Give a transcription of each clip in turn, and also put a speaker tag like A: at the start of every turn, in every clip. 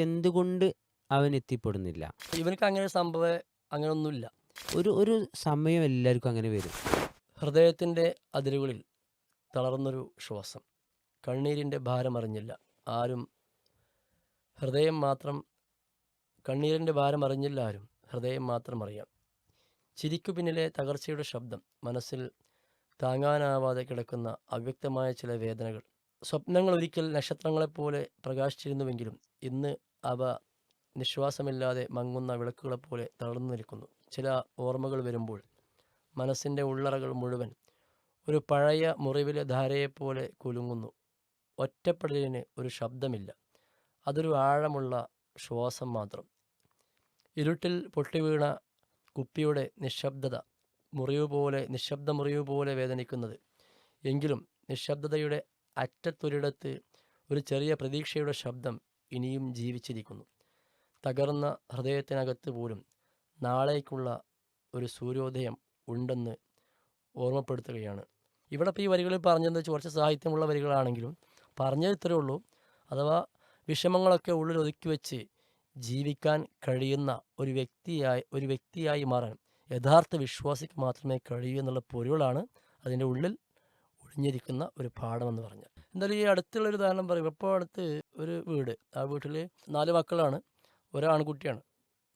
A: എന്തുകൊണ്ട് അവൻ എത്തിപ്പെടുന്നില്ല?
B: ഇവനക്ക് അങ്ങനെ ഒരു സംഭവം അങ്ങനെ ഒന്നുമില്ല
A: ഒരു ഒരു സമയം എല്ലാവർക്കും അങ്ങനെ വരും.
B: ഹൃദയത്തിന്റെ അതിരുകളിൽ തളർന്നൊരു ശ്വാസം. കണ്ണീരിന്റെ ഭാരം അറിഞ്ഞില്ല. ആരും ഹൃദയം മാത്രം കണ്ണീരിന്റെ ഭാരം അറിഞ്ഞില്ല ആരും. ഹൃദയം മാത്രം അറിയാം. ചിരിക്കു പിന്നിലെ തകർച്ചയുടെ ശബ്ദം മനസ്സിൽ താങ്ങാനാവാതെ കിടക്കുന്ന അവ്യക്തമായ ചില വേദനകൾ. സ്വപ്നങ്ങൾ ഒരിക്കൽ നക്ഷത്രങ്ങളെപ്പോലെ പ്രകാശിച്ചിരുന്നുവെങ്കിലും ഇന്ന് അവ നിശ്വാസമില്ലാതെ മങ്ങുന്ന വിളക്കുകളെപ്പോലെ തളർന്നു നിൽക്കുന്നു. ചില ഓർമ്മകൾ വരുമ്പോൾ മനസ്സിന്റെ ഉള്ളറകൾ മുഴുവൻ ഒരു പഴയ മുറിവിലെ ധാരയെപ്പോലെ കുലുങ്ങുന്നു. ഒറ്റപ്പെടലിന് ഒരു ശബ്ദമില്ല. അതൊരു ആഴമുള്ള ശ്വാസം മാത്രം. ഇരുട്ടിൽ പൊട്ടിവീണ കുപ്പിയുടെ നിശബ്ദത മുറിവ് പോലെ നിശബ്ദ മുറിവ് പോലെ വേദനിക്കുന്നത്. എങ്കിലും നിശബ്ദതയുടെ അറ്റത്തൊരിടത്ത് ഒരു ചെറിയ പ്രതീക്ഷയുടെ ശബ്ദം ഇനിയും ജീവിച്ചിരിക്കുന്നു. തകർന്ന ഹൃദയത്തിനകത്ത് പോലും നാളേക്കുള്ള ഒരു സൂര്യോദയം ഉണ്ടെന്ന് ഓർമ്മപ്പെടുത്തുകയാണ്. ഇവിടെ ഇപ്പോൾ ഈ വരികളിൽ പറഞ്ഞത് കുറച്ച് സാഹിത്യമുള്ള വരികളാണെങ്കിലും പറഞ്ഞത് ഇത്രയേ ഉള്ളൂ. അഥവാ വിഷമങ്ങളൊക്കെ ഉള്ളിൽ ഒതുക്കി വെച്ച് ജീവിക്കാൻ കഴിയുന്ന ഒരു വ്യക്തിയായി ഒരു വ്യക്തിയായി മാറാൻ യഥാർത്ഥ വിശ്വാസിക്ക് മാത്രമേ കഴിയൂ എന്നുള്ള പൊരുളാണ് അതിന്റെ ഉള്ളിൽ ഒളിഞ്ഞിരിക്കുന്ന ഒരു പാഠമെന്ന് പറഞ്ഞാൽ. എന്തായാലും ഈ അടുത്തുള്ള ഒരു ഉദാഹരണം പറയും. ഇപ്പോൾ അടുത്ത് ഒരു വീട്. ആ വീട്ടിൽ നാല് മക്കളാണ്. ഒരാൺകുട്ടിയാണ്.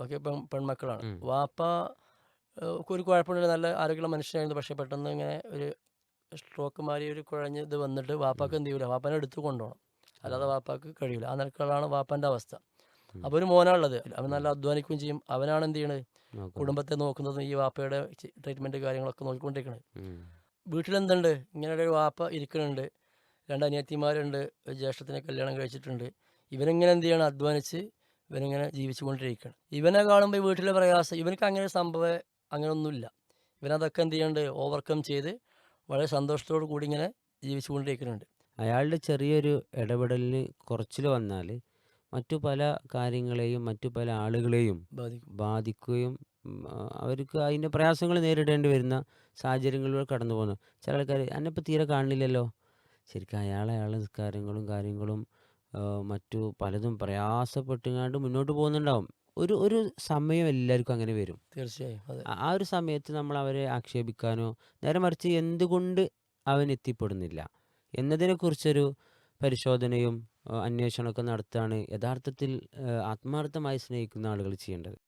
B: ബാക്കി പെൺ പെൺമക്കളാണ്. വാപ്പ ഒരു കുഴപ്പമില്ല. നല്ല ആരോഗ്യമുള്ള മനുഷ്യനായിരുന്നു. പക്ഷേ പെട്ടെന്ന് ഇങ്ങനെ ഒരു സ്ട്രോക്ക് മാറി ഒരു കുഴഞ്ഞ് ഇത് വന്നിട്ട് വാപ്പാക്ക് എന്ത് ചെയ്യൂല? വാപ്പാനെ എടുത്ത് കൊണ്ടുപോകണം. അല്ലാതെ വാപ്പാക്ക് കഴിയില്ല ആ നിലക്കുള്ളതാണ് വാപ്പാന്റെ അവസ്ഥ. അപ്പോൾ ഒരു മോനാണുള്ളത്. അവൻ നല്ല അധ്വാനിക്കുകയും ചെയ്യും. അവനാണ് എന്ത് ചെയ്യണത്? കുടുംബത്തെ നോക്കുന്നതും ഈ വാപ്പയുടെ ട്രീറ്റ്മെന്റ് കാര്യങ്ങളൊക്കെ
A: നോക്കിക്കൊണ്ടിരിക്കുന്നത്
B: വീട്ടിലെന്തുണ്ട്? ഇങ്ങനെ ഒരു വാപ്പ ഇരിക്കുന്നുണ്ട് രണ്ട് അനിയത്തിമാരുണ്ട് ഒരു ജ്യേഷ്ഠത്തിനെ കല്യാണം കഴിച്ചിട്ടുണ്ട്. ഇവനിങ്ങനെ എന്ത് ചെയ്യണം? അധ്വാനിച്ച് ഇവനിങ്ങനെ ജീവിച്ചു കൊണ്ടിരിക്കുകയാണ് ഇവനെ കാണുമ്പോൾ ഈ വീട്ടിലെ പ്രയാസം ഇവനക്ക് അങ്ങനെ ഒരു സംഭവം അങ്ങനെയൊന്നുമില്ല. ഇവനതൊക്കെ എന്ത് ചെയ്യേണ്ടത് ഓവർകം ചെയ്ത് വളരെ സന്തോഷത്തോടു കൂടി ഇങ്ങനെ ജീവിച്ചുകൊണ്ടിരിക്കുന്നുണ്ട്.
A: അയാളുടെ ചെറിയൊരു ഇടപെടലിന് കുറച്ചിൽ വന്നാൽ മറ്റു പല കാര്യങ്ങളെയും മറ്റു പല ആളുകളെയും
B: ബാധിക്കും.
A: ബാധിക്കുകയും അവർക്ക് അതിന്റെ പ്രയാസങ്ങൾ നേരിടേണ്ടി വരുന്ന സാഹചര്യങ്ങളിലൂടെ കടന്നു പോകുന്നു ചില ആൾക്കാർ എന്നെപ്പോൾ തീരെ കാണില്ലല്ലോ. ശരിക്കും അയാൾ അയാളുടെ നിസ്കാരങ്ങളും കാര്യങ്ങളും മറ്റു പലതും പ്രയാസപ്പെട്ടുങ്ങാണ്ട് മുന്നോട്ട് പോകുന്നുണ്ടാവും. ഒരു ഒരു സമയം എല്ലാവർക്കും അങ്ങനെ വരും.
B: തീർച്ചയായും.
A: ആ ഒരു സമയത്ത് നമ്മൾ അവരെ ആക്ഷേപിക്കാനോ നേരെ മറിച്ച് എന്തുകൊണ്ട് അവൻ എത്തിപ്പെടുന്നില്ല എന്നതിനെക്കുറിച്ചൊരു പരിശോധനയും അന്വേഷണമൊക്കെ നടത്തുകയാണ് യഥാർത്ഥത്തിൽ ആത്മാർത്ഥമായി സ്നേഹിക്കുന്ന ആളുകൾ ചെയ്യേണ്ടത്.